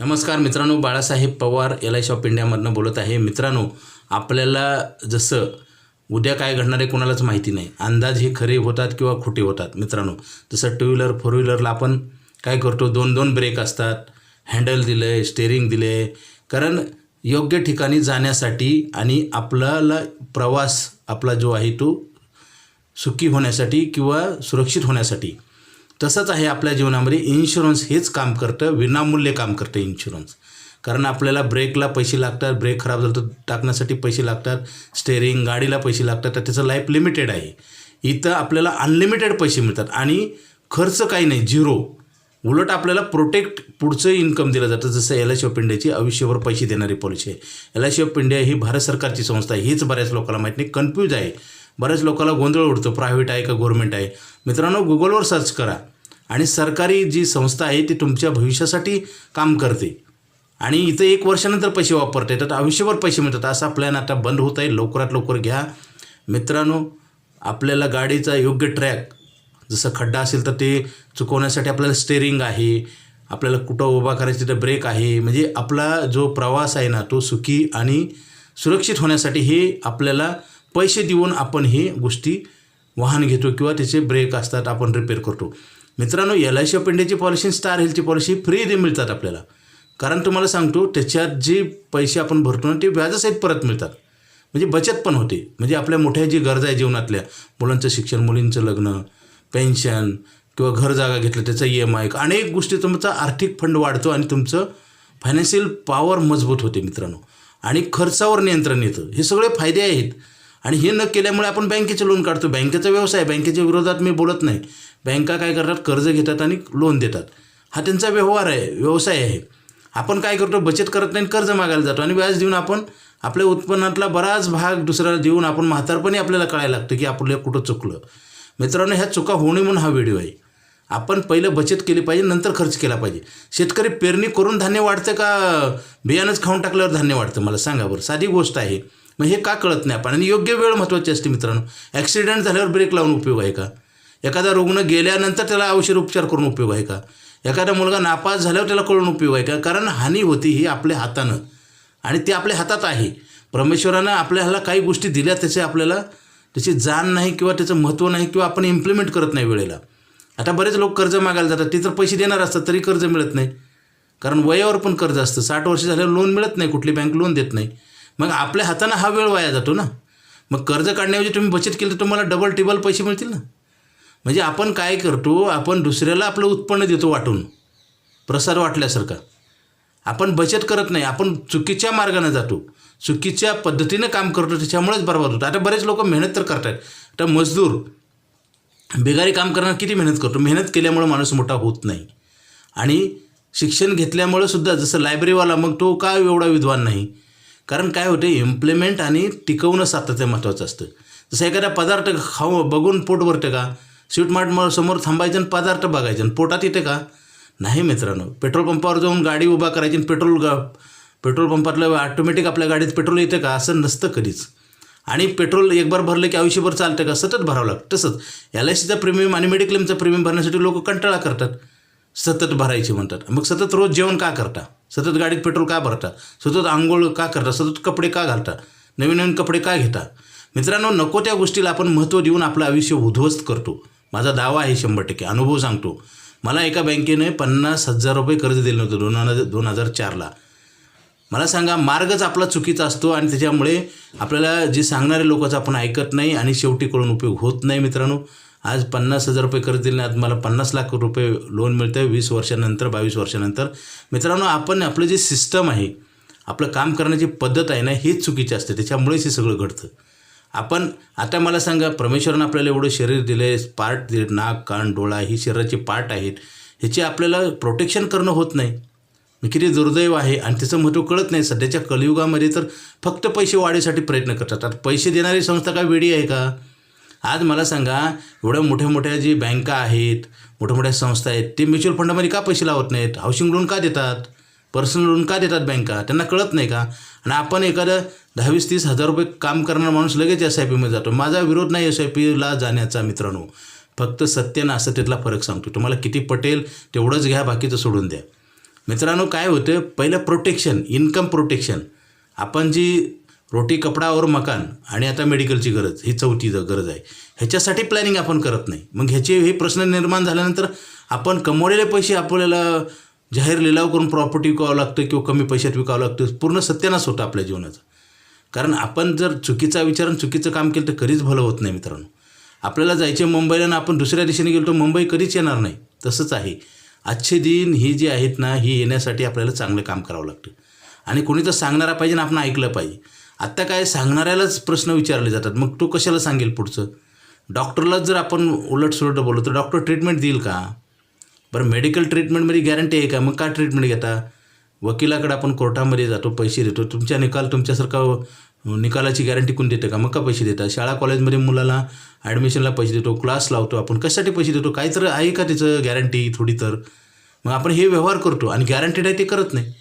नमस्कार मित्रांनो Balasaheb Pawar L I shop इंडियामधनं बोलत आहे. मित्रांनो आपल्याला जसं उद्या काय घडणार आहे कोणालाच माहिती नाही. अंदाज हे खरे होतात किंवा खोटे होतात मित्रांनो. जसं टू व्हीलर फोर व्हीलरला आपण काय करतो दोन दोन ब्रेक असतात. हँडल दिलं आहे स्टेअरिंग दिलं आहे कारण योग्य ठिकाणी जाण्यासाठी आणि आपल्याला प्रवास आपला जो आहे तो सुखी होण्यासाठी किंवा सुरक्षित होण्यासाठी तसंच आहे आपल्या जीवनामध्ये इन्शुरन्स हेच काम करतं विनामूल्य काम करतं इन्शुरन्स कारण आपल्याला ब्रेकला पैसे लागतात ब्रेक खराब झालं तर टाकण्यासाठी पैसे लागतात स्टेअरिंग गाडीला पैसे लागतात तर त्याचं लाईफ लिमिटेड आहे. इथं आपल्याला अनलिमिटेड पैसे मिळतात आणि खर्च काही नाही झिरो उलट आपल्याला प्रोटेक्ट पुढचं इन्कम दिलं जातं जसं एल आय सी ऑफ इंडियाची आयुष्यभर पैसे देणारी पॉलिसी आहे. L I C of India ही भारत सरकारची संस्था आहे हीच बऱ्याच लोकांना माहीत नाही कन्फ्यूज आहे. बऱ्याच लोकांना गोंधळ उडतो प्रायव्हेट आहे का गव्हर्मेंट आहे. मित्रांनो गुगलवर सर्च करा आणि सरकारी जी संस्था आहे ती तुमच्या भविष्यासाठी काम करते. आणि इथं एक वर्षानंतर पैसे वापरता येतात आयुष्यभर पैसे मिळतात. असा प्लॅन आता बंद होत आहे. लवकरात लवकर घ्या. मित्रांनो आपल्याला गाडीचा योग्य ट्रॅक जसं खड्डा असेल तर ते चुकवण्यासाठी आपल्याला स्टेअरिंग आहे. आपल्याला कुठं उभा करायचं तिथं ब्रेक आहे. म्हणजे आपला जो प्रवास आहे ना तो सुखी आणि सुरक्षित होण्यासाठी हे आपल्याला पैसे देऊन आपण हे गोष्टी वाहन घेतो किंवा त्याचे ब्रेक असतात आपण रिपेअर करतो. मित्रांनो एल आय सी ऑफ इंडियाची पॉलिसी स्टार हेल्थची पॉलिसी फ्री दे मिळतात आपल्याला. कारण तुम्हाला सांगतो त्याच्यात जे पैसे आपण भरतो ना ते व्याजासहित परत मिळतात. म्हणजे बचत पण होते. म्हणजे आपल्या मोठ्या जी गरजा आहे जीवनातल्या मुलांचं शिक्षण मुलींचं लग्न पेन्शन किंवा घर जागा घेतलं त्याचा ई एम आय अनेक गोष्टी तुमचा आर्थिक फंड वाढतो आणि तुमचं फायनान्शियल पॉवर मजबूत होते मित्रांनो. आणि खर्चावर नियंत्रण येतं. हे सगळे फायदे आहेत. आणि हे न केल्यामुळे आपण बँकेचे लोन काढतो. बँकेचा व्यवसाय बँकेच्या विरोधात मी बोलत नाही. बँका काय करतात? कर्ज घेतात आणि लोन देतात. हा त्यांचा व्यवहार आहे. व्यवसाय आहे. आपण काय करतो? बचत करत नाही कर्ज मागायला जातो. आणि व्याज देऊन आपण आपल्या उत्पन्नातला बराच भाग दुसऱ्याला देऊन आपण म्हातारपणी आपल्याला कळायला लागतं की आपल्याला कुठं चुकलं. मित्रांनो ह्या चुका होणे म्हणून हा व्हिडिओ आहे. आपण पहिलं बचत केली पाहिजे नंतर खर्च केला पाहिजे. शेतकरी पेरणी करून धान्य वाढतं का? बियाणंच खाऊन टाकल्यावर धान्य वाढतं? मला सांगा बरं. साधी गोष्ट आहे. मग हे का कळत नाही आपण? आणि योग्य वेळ महत्त्वाची असते मित्रांनो. ॲक्सिडेंट झाल्यावर ब्रेक लावून उपयोग आहे का? एखादा रुग्ण गेल्यानंतर त्याला औषध उपचार करून उपयोग आहे का? एखादा मुलगा नापास झाल्यावर त्याला कळून उपयोग आहे का? कारण हानी होती ही आपल्या हातानं. आणि ते आपल्या हातात आहे. परमेश्वरानं आपल्याला काही गोष्टी दिल्या त्याचे आपल्याला त्याची जाण नाही किंवा त्याचं महत्त्व नाही किंवा आपण इम्प्लिमेंट करत नाही वेळेला. आता बरेच लोक कर्ज मागायला जातात. ते तर पैसे देणार असतात तरी कर्ज मिळत नाही. कारण वयावर पण कर्ज असतं. साठ वर्ष झाल्यावर लोन मिळत नाही. कुठली बँक लोन देत नाही. मग आपल्या हातानं हा वेळ वाया जातो ना. मग कर्ज काढण्याऐवजी तुम्ही बचत केली तर तुम्हाला डबल टिबल पैसे मिळतील ना. म्हणजे आपण काय करतो आपण दुसऱ्याला आपलं उत्पन्न देतो वाटून. प्रसार वाटल्यासारखा. आपण बचत करत नाही आपण चुकीच्या मार्गाने जातो. चुकीच्या पद्धतीनं काम करतो त्याच्यामुळेच बरबाद होतो. आता बरेच लोक मेहनत तर करतात आता मजदूर बेगारी काम करणार किती मेहनत करतो? मेहनत केल्यामुळं माणूस मोठा होत नाही. आणि शिक्षण घेतल्यामुळं सुद्धा जसं लायब्ररीवाला मग तो का एवढा विद्वान नाही? कारण काय होते इम्प्लिमेंट आणि टिकवणं सातत्य महत्त्वाचं असतं. जसं एखादा पदार्थ खाऊ बघून पोट भरतं का? स्वीट मार्ट मग समोर थांबायचं आणि पदार्थ बघायचं आणि पोटात येते का? नाही मित्रांनो. पेट्रोल पंपावर जाऊन गाडी उभा करायची आणि पेट्रोल गा पेट्रोल पंपातलं ऑटोमॅटिक आपल्या गाडीत पेट्रोल येतं का? असं नसतं कधीच. आणि पेट्रोल एक बार भरलं की आयुष्यभर चालतं का? सतत भरावं लागतं. तसंच एल आय सीचा प्रीमियम आणि मेडिक्लेमचा प्रीमियम भरण्यासाठी लोक कंटाळा करतात. सतत भरायचे म्हणतात. मग सतत रोज जेवण का करता? सतत गाडीत पेट्रोल का भरता? सतत आंघोळ का करता? सतत कपडे का घालता? नवीन नवीन कपडे का घेता? मित्रांनो नको त्या गोष्टीला आपण महत्त्व देऊन आपलं आयुष्य उद्ध्वस्त करतो. माझा दावा आहे शंभर टक्के. अनुभव सांगतो. मला एका बँकेने पन्नास हजार रुपये कर्ज दिलं नव्हतं दोन हजार दोन हजार चारला. मला सांगा मार्गच आपला चुकीचा असतो आणि त्याच्यामुळे आपल्याला जे सांगणारे लोकांचं आपण ऐकत नाही आणि शेवटी कळून उपयोग होत नाही मित्रांनो. आज पन्नास हजार रुपये कर्ज दिले आज मला पन्नास लाख रुपये लोन मिळतं आहे वीस वर्षानंतर बावीस वर्षानंतर. मित्रांनो आपण आपलं जे सिस्टम आहे आपलं काम करण्याची पद्धत आहे ना हेच चुकीची असते. त्याच्यामुळेच हे सगळं घडतं. आपण आता मला सांगा परमेश्वरनं आपल्याला एवढं शरीर दिले पार्ट दिले नाक कान डोळा ही शरीराचे पार्ट आहेत. ह्याचे आपल्याला प्रोटेक्शन करणं होत नाही. मी किती दुर्दैव आहे आणि त्याचं महत्त्व कळत नाही. सध्याच्या कलियुगामध्ये तर फक्त पैसे वाढीसाठी प्रयत्न करतात. आता पैसे देणारी संस्था काय वेडी आहे का? आज मला सांगा एवढ्या मोठ्या मोठ्या जी बँका आहेत मोठ्या मोठ्या संस्था आहेत ते म्युच्युअल फंडामध्ये का पैसे लावत नाहीत? हाऊसिंग लोन का देतात? पर्सनल लोन का देतात बँका? त्यांना कळत नाही का? आणि आपण एखादं दहावीस तीस हजार रुपये काम करणारा माणूस लगेच एस आय पीमध्ये जातो. माझा विरोध नाही एस आय पीला जाण्याचा मित्रांनो. फक्त सत्य ना असं त्यातला फरक सांगतो. तुम्हाला किती पटेल तेवढंच घ्या बाकीचं सोडून द्या. मित्रांनो काय होतं? पहिलं प्रोटेक्शन इन्कम प्रोटेक्शन आपण जी रोटी कपडा और मकान आणि आता मेडिकलची गरज ही चौथी गरज आहे. ह्याच्यासाठी प्लॅनिंग आपण करत नाही. मग ह्याचे हे प्रश्न निर्माण झाल्यानंतर आपण कमवलेले पैसे आपल्याला जाहीर लिलाव करून प्रॉपर्टी विकावं लागतं किंवा कमी पैशात विकावं लागतं पूर्ण सत्यानाश होतं आपल्या जीवनाचा. कारण आपण जर चुकीचा विचार आणि चुकीचं काम केलं तर कधीच भलं होत नाही मित्रांनो. आपल्याला जायचे मुंबईला आणि आपण दुसऱ्या दिशेने गेलो तर मुंबई कधीच येणार नाही. तसंच आहे. आजचे दिन ही जी आहेत ना ही येण्यासाठी आपल्याला चांगलं काम करावं लागतं. आणि कोणी तर सांगणारा पाहिजे ना आपण ऐकलं पाहिजे. आत्ता काय सांगणाऱ्यालाच प्रश्न विचारले जातात. मग तो कशाला सांगेल पुढचं? डॉक्टरलाच जर आपण उलटसुलट बोललो तर डॉक्टर ट्रीटमेंट देईल का? बरं मेडिकल ट्रीटमेंटमध्ये गॅरंटी आहे का? मग का ट्रीटमेंट घेता? वकिलाकडे आपण कोर्टामध्ये जातो पैसे देतो. तुमच्या निकाल तुमच्यासारखा निकालाची गॅरंटी कोण देतं का? मग का पैसे देतात शाळा कॉलेजमध्ये मुलाला ॲडमिशनला पैसे देतो क्लास लावतो आपण. कशासाठी पैसे देतो? काही तर आहे का त्याचं गॅरंटी थोडी तर? मग आपण हे व्यवहार करतो आणि गॅरंटीड आहे ते करत नाही.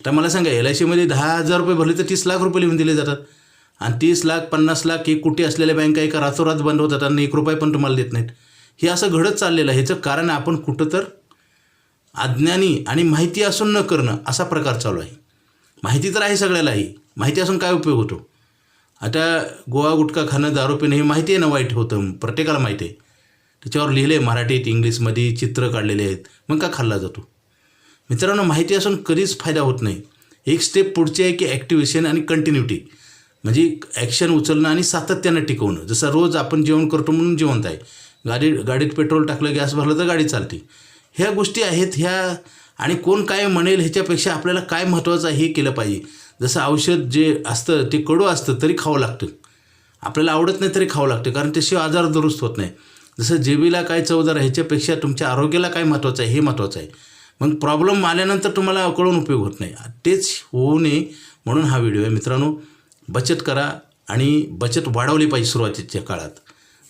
आता मला सांगा एल आय सीमध्ये दहा हजार रुपये भरले तर तीस लाख रुपये लिहून दिले जातात. आणि तीस लाख पन्नास लाख एक कोटी असलेल्या बँका एका रातोरात बंद होतात आणि एक रुपये पण तुम्हाला देत नाहीत. हे असं घडत चाललेलं आहे. ह्याचं कारण आपण कुठं तर अज्ञानी आणि माहिती असून न करणं असा प्रकार चालू आहे. माहिती तर आहे सगळ्यालाही. माहिती असून काय उपयोग होतो? आता गोवा गुटखा खाणं दारू पिणं हे माहिती आहे ना वाईट होतं? प्रत्येकाला माहिती आहे. त्याच्यावर लिहिले आहे मराठीत इंग्लिशमध्ये चित्र काढलेले आहेत. मग का खाल्ला जातो? मित्रांनो माहिती असून कधीच फायदा होत नाही. एक स्टेप पुढची आहे की ॲक्टिव्हेशन आणि कंटिन्युटी म्हणजे ॲक्शन उचलणं आणि सातत्यानं टिकवणं. जसं रोज आपण जेवण करतो म्हणून जिवंत आहे. गाडी गाडीत पेट्रोल टाकलं गॅस भरलं तर गाडी चालते. ह्या गोष्टी आहेत ह्या आणि कोण काय म्हणेल ह्याच्यापेक्षा आपल्याला काय महत्त्वाचं आहे हे केलं पाहिजे. जसं औषध जे असतं ते कडू असतं तरी खावं लागतं. आपल्याला आवडत नाही तरी खावं लागतं कारण त्याशिवाय आजार दुरुस्त होत नाही. जसं जेबीला काय चवदार ह्याच्यापेक्षा तुमच्या आरोग्याला काय महत्त्वाचं आहे हे महत्त्वाचं आहे. मग प्रॉब्लेम आल्यानंतर तुम्हाला कळून उपयोग होत नाही. तेच होऊ नये म्हणून हा व्हिडिओ आहे. मित्रांनो बचत करा आणि बचत वाढवली पाहिजे सुरुवातीच्या काळात.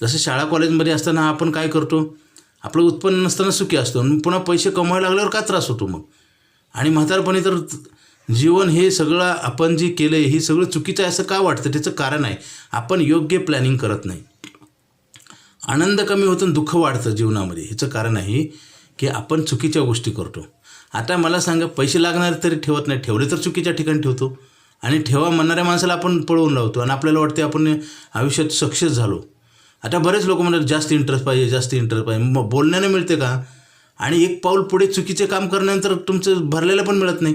जसं शाळा कॉलेजमध्ये असताना आपण काय करतो? आपलं उत्पन्न नसताना सुखी असतो पुन्हा पैसे कमवायला लागल्यावर का त्रास होतो मग? आणि म्हातारपणी तर जीवन हे सगळं आपण जे केलं आहे हे सगळं चुकीचं आहे असं का वाटतं? त्याचं कारण आहे आपण योग्य प्लॅनिंग करत नाही. आनंद कमी होतो आणि दुःख वाढतं जीवनामध्ये. ह्याचं कारण आहे की आपण चुकीच्या गोष्टी करतो. आता मला सांगा पैसे लागणार तरी ठेवत नाही ठेवले तर चुकीच्या ठिकाणी ठेवतो. आणि ठेवा म्हणणाऱ्या माणसाला आपण पळवून लावतो आणि आपल्याला वाटते आपण आयुष्यात सक्सेस झालो. आता बरेच लोक म्हणतात जास्त इंटरेस्ट पाहिजे जास्त इंटरेस्ट पाहिजे. मग बोलण्याने मिळते का? आणि एक पाऊल पुढे चुकीचे काम करण्यानंतर तुमचं भरलेलं पण मिळत नाही.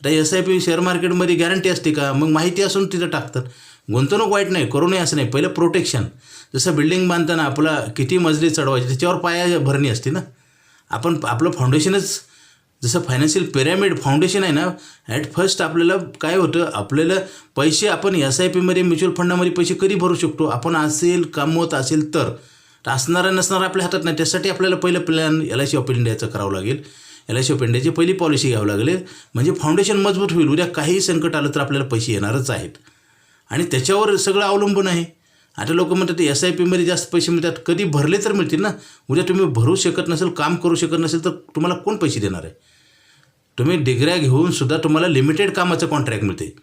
आता एस आय पी शेअर मार्केटमध्ये गॅरंटी असते का? मग माहिती असून तिथं टाकतात. गुंतवणूक वाईट नाही करू नये असं नाही. पहिलं प्रोटेक्शन जसं बिल्डिंग बांधताना आपला किती मजली चढवायची त्याच्यावर पाया भरणी असते ना. आपण आपलं फाउंडेशनच जसं फायनान्शियल पिरॅमिड फाउंडेशन आहे ना ॲट फर्स्ट आपल्याला काय होतं आपल्याला पैसे आपण एस आय पीमध्ये म्युच्युअल फंडामध्ये पैसे कधी भरू शकतो? आपण असेल कमवत असेल तर. असणारा नसणारा आपल्या हातात नाही. त्यासाठी आपल्याला पहिलं plan L I C of इंडियाचं करावं लागेल. एल आय सी ऑफ इंडियाची पहिली पॉलिसी घ्यावं लागेल. म्हणजे फाउंडेशन मजबूत होईल. उद्या काही संकट आलं तर आपल्याला पैसे येणारच आहेत. आणि त्याच्यावर सगळं अवलंबून आहे. आता लोक म्हणतात एस आय पीमध्ये जास्त पैसे मिळतात. कधी भरले तर मिळतील ना? उद्या तुम्ही भरू शकत नसेल काम करू शकत नसेल तर तुम्हाला कोण पैसे देणार आहे? तुम्ही डिग्र्या घेऊन सुद्धा तुम्हाला लिमिटेड कामाचं कॉन्ट्रॅक्ट मिळते.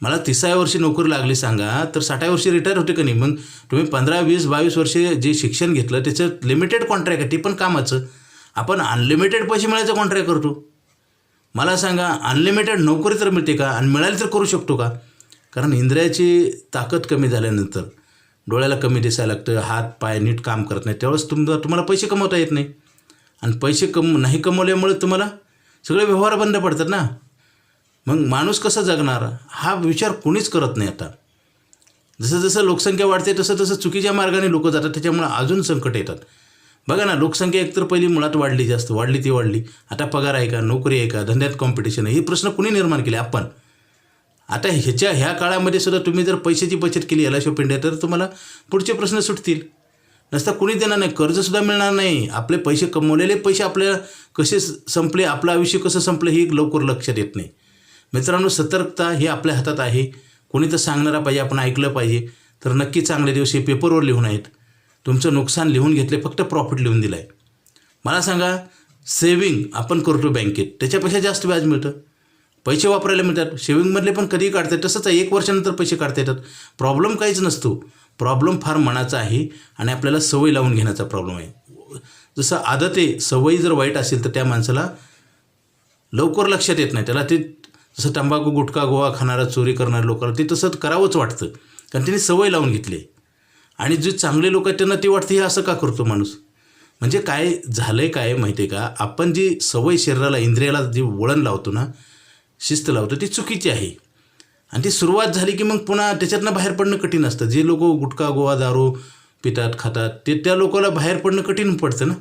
मला तिसाव्या वर्षी नोकरी लागली सांगा तर साठाव्या वर्षी रिटायर होते का नाही? मग तुम्ही पंधरा वीस बावीस वर्षे जे शिक्षण घेतलं त्याचं लिमिटेड कॉन्ट्रॅक्ट आहे ते पण कामाचं. आपण अनलिमिटेड पैसे मिळायचं कॉन्ट्रॅक्ट करतो. मला सांगा अनलिमिटेड नोकरी तर मिळते का? आणि मिळाली तर करू शकतो का? कारण इंद्रियाची ताकद कमी झाल्यानंतर. डोळ्याला कमी दिसायला लागतं हात पाय नीट काम करत नाही. त्यावेळेस तुम तुम्हाला पैसे कमवता येत नाही. आणि पैसे कम नाही कमवल्यामुळे तुम्हाला सगळे व्यवहार बंद पडतात ना. मग माणूस कसा जगणार? हा विचार कोणीच करत नाही आता. जसं जसं लोकसंख्या वाढते तसं तसं चुकीच्या मार्गाने लोक जातात त्याच्यामुळे अजून संकट येतात. बघा ना लोकसंख्या एकतर पहिली मुळात वाढली जास्त वाढली ती वाढली. आता पगार आहे का नोकरी आहे का धंद्यात कॉम्पिटिशन आहे हे प्रश्न कुणी निर्माण केले? आपण. आता ह्याच्या ह्या काळामध्ये सुद्धा तुम्ही जर पैशाची बचत केली याला ऑफ इंडिया तर तुम्हाला पुढचे प्रश्न सुटतील. नसता कुणी देणार नाही कर्जसुद्धा मिळणार नाही. आपले पैसे कमवलेले पैसे आपल्या कसे संपले आपलं आयुष्य कसं संपलं हे लवकर लक्षात येत नाही. मित्रांनो सतर्कता ही आपल्या हातात आहे. कोणी तर सांगणारा पाहिजे आपण ऐकलं पाहिजे. तर नक्की चांगले दिवस हे पेपरवर लिहून आहेत. तुमचं नुकसान लिहून घेतले फक्त प्रॉफिट लिहून दिलं आहे मला सांगा सेविंग आपण करतो बँकेत त्याच्यापेक्षा जास्त व्याज मिळतं? पैसे वापरायला मिळतात. सेविंगमधले पण कधीही काढता येतात तसंच आहे एक वर्षानंतर पैसे काढता येतात. प्रॉब्लेम काहीच नसतो. प्रॉब्लेम फार मनाचा आहे आणि आपल्याला सवय लावून घेण्याचा प्रॉब्लेम आहे. जसं आदत आहे सवयी जर वाईट असेल तर त्या माणसाला लवकर लक्षात येत नाही. त्याला ते जसं तंबाखू गुटखा गोवा खाणारा चोरी करणाऱ्या लोकांना ते तसं करावंच वाटतं. कारण त्यांनी सवय लावून घेतली आहे. आणि जे चांगले लोक आहेत त्यांना ते वाटतं हे असं का करतो माणूस? म्हणजे काय झालं आहे काय माहिती आहे का? आपण जी सवय शरीराला इंद्रियाला जी वळण लावतो ना शिस्त लावतो. ती चुकीची आहे. आणि ती सुरुवात झाली की मग पुन्हा त्याच्यातनं बाहेर पडणं कठीण असतं. जे लोक गुटखा गोवा दारू पितात खातात ते त्या लोकाला बाहेर पडणं कठीण पडतं ना.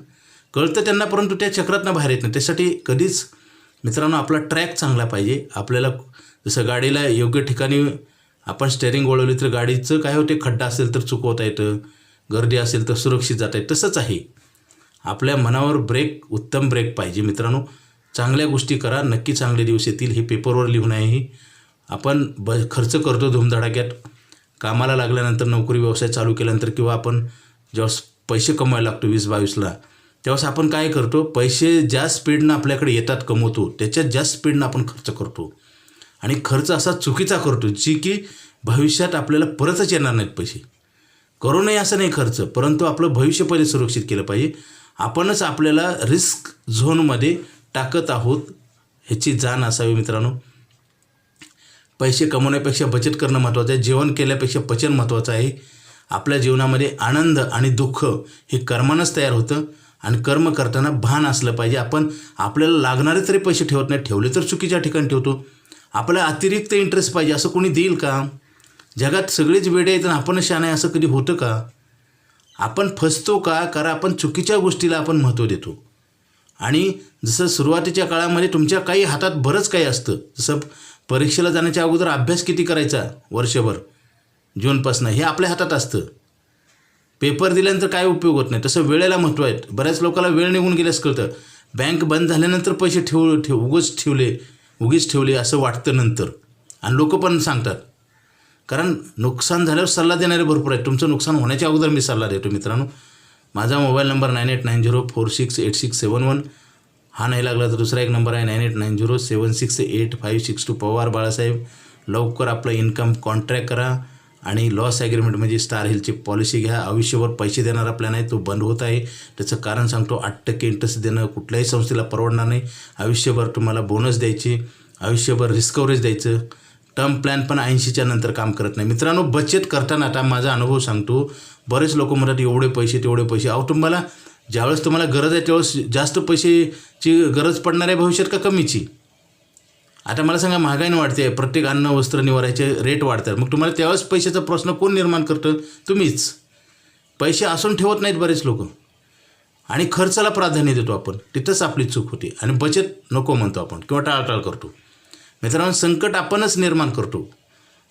कळतं त्यांना परंतु त्या चक्रातनं बाहेर येत नाही. त्यासाठी कधीच मित्रांनो आपला ट्रॅक चांगला पाहिजे. आपल्याला जसं गाडीला योग्य ठिकाणी आपण स्टेअरिंग वळवली तर गाडीचं काय होते? खड्डा असेल तर चुकवता येतं. गर्दी असेल तर सुरक्षित जाता येतं. तसंच आहे. आपल्या मनावर ब्रेक उत्तम ब्रेक पाहिजे मित्रांनो. चांगल्या गोष्टी करा नक्की चांगले दिवस येतील हे पेपरवर लिहून आहे ही. आपण ब खर्च करतो धुमधडाक्यात. कामाला लागल्यानंतर नोकरी व्यवसाय चालू केल्यानंतर किंवा आपण जेव्हा पैसे कमवायला लागतो वीस बावीसला तेव्हाच आपण काय करतो? पैसे ज्या स्पीडनं आपल्याकडे येतात कमवतो त्याच्यात जास्त स्पीडनं आपण खर्च करतो. आणि खर्च असा चुकीचा करतो जी की भविष्यात आपल्याला परतच येणार नाहीत पैसे. करू नये असं नाही खर्च परंतु आपलं भविष्य पहिले सुरक्षित केलं पाहिजे. आपणच आपल्याला रिस्क झोनमध्ये टाकत आहोत ह्याची जाण असावी मित्रांनो. पैसे कमवण्यापेक्षा बचत करणं महत्त्वाचं आहे. जेवण केल्यापेक्षा पचन महत्त्वाचं आहे. आपल्या जीवनामध्ये आनंद आणि दुःख हे कर्मानंच तयार होतं आणि कर्म करताना भान असलं पाहिजे. आपण आपल्याला लागणारे तरी पैसे ठेवत नाही. ठेवले तर चुकीच्या ठिकाणी ठेवतो. आपल्याला अतिरिक्त इंटरेस्ट पाहिजे असं कोणी देईल का? जगात सगळेच वेडे आहेत आणि आपणच शान आहे असं कधी होतं का? आपण फसतो का? कारण आपण चुकीच्या गोष्टीला आपण महत्त्व देतो. आणि जसं सुरुवातीच्या काळामध्ये तुमच्या काही हातात बरंच काही असतं. जसं परीक्षेला जाण्याच्या अगोदर अभ्यास किती करायचा वर्षभर? जूनपासनं हे आपल्या हातात असतं. पेपर दिल्यानंतर काय उपयोग होत नाही? तसं वेळेला महत्त्व आहे. बऱ्याच लोकांना वेळ निघून गेल्यास कळतं. बँक बंद झाल्यानंतर पैसे ठेव ठेव उगच ठेवले उगीच ठेवले असं वाटतं नंतर. आणि लोक पण सांगतात. कारण नुकसान झाल्यावर सल्ला देणारे भरपूर आहेत. तुमचं नुकसान होण्याच्या अगोदर मी सल्ला देतो मित्रांनो. माझा mobile number nine eight nine zero four six eight six seven one. हा नाही लागला तर दुसरा एक नंबर आहे nine eight nine zero seven six eight five six two Pawar Balasaheb. लवकर आपलं इन्कम कॉन्ट्रॅक्ट करा आणि लॉस ॲग्रीमेंट म्हणजे स्टार हिलची पॉलिसी घ्या. आयुष्यभर पैसे देणारा प्लॅन आहे तो बंद होत आहे. त्याचं कारण सांगतो आठ टक्के इंटरेस्ट देणं कुठल्याही संस्थेला परवडणार नाही. आयुष्यभर तुम्हाला बोनस द्यायची आयुष्यभर रिस्कवरेज द्यायचं. टर्म प्लॅन पण ऐंशीच्या नंतर काम करत नाही. मित्रांनो बचत करताना आता माझा अनुभव सांगतो. बरेच लोक म्हणतात एवढे पैसे तेवढे पैसे. अहो तुम्हाला ज्यावेळेस तुम्हाला गरज आहे त्यावेळेस जास्त पैसेची गरज पडणार आहे भविष्यात का कमीची? आता मला सांगा महागाईनं वाढते प्रत्येक अन्न वस्त्र निवारायचे रेट वाढतात. मग तुम्हाला त्यावेळेस पैशाचा प्रश्न कोण निर्माण करतं? तुम्हीच. पैसे असून ठेवत नाहीत बरेच लोक. आणि खर्चाला प्राधान्य देतो आपण. तिथंच आपली चूक होते. आणि बचत नको म्हणतो आपण किंवा टाळटाळ करतो. मित्रांनो संकट आपणच निर्माण करतो.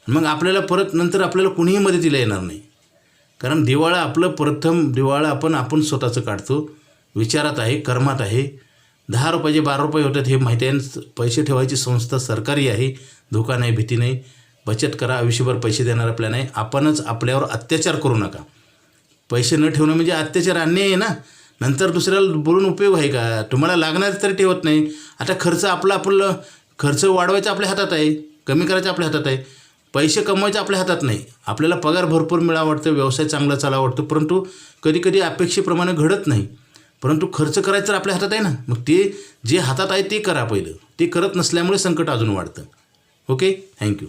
मग आपल्याला परत नंतर आपल्याला कुणीही मदतीला येणार नाही. कारण दिवाळा आपलं प्रथम दिवाळा आपण आपण स्वतःचं काढतो. विचारात आहे कर्मात आहे. दहा रुपयाचे बारा रुपये होतात हे माहिती आहे. पैसे ठेवायची संस्था सरकारी आहे. धोका नाही भीती नाही. बचत करा आयुष्यभर पैसे देणार प्लॅन आहे. आपणच आपल्यावर अत्याचार करू नका. पैसे न ठेवणं म्हणजे अत्याचार अन्याय आहे ना? नंतर दुसऱ्याला बोलून उपयोग आहे का? तुम्हाला लागणार तरी ठेवत नाही. आता खर्च आपला आपलं खर्च वाढवायचा आपल्या हातात आहे कमी करायचा आपल्या हातात आहे पैसे कमवायचे आपल्या हातात नाही. आपल्याला पगार भरपूर मिळावा वाटतं व्यवसाय चांगला चालावा वाटतं परंतु कधी कधी अपेक्षेप्रमाणे घडत नाही. परंतु खर्च करायचं तर आपल्या हातात आहे ना. मग ते जे हातात आहे ते करा पहिलं. ते करत नसल्यामुळे संकट अजून वाढतं. ओके? Thank you.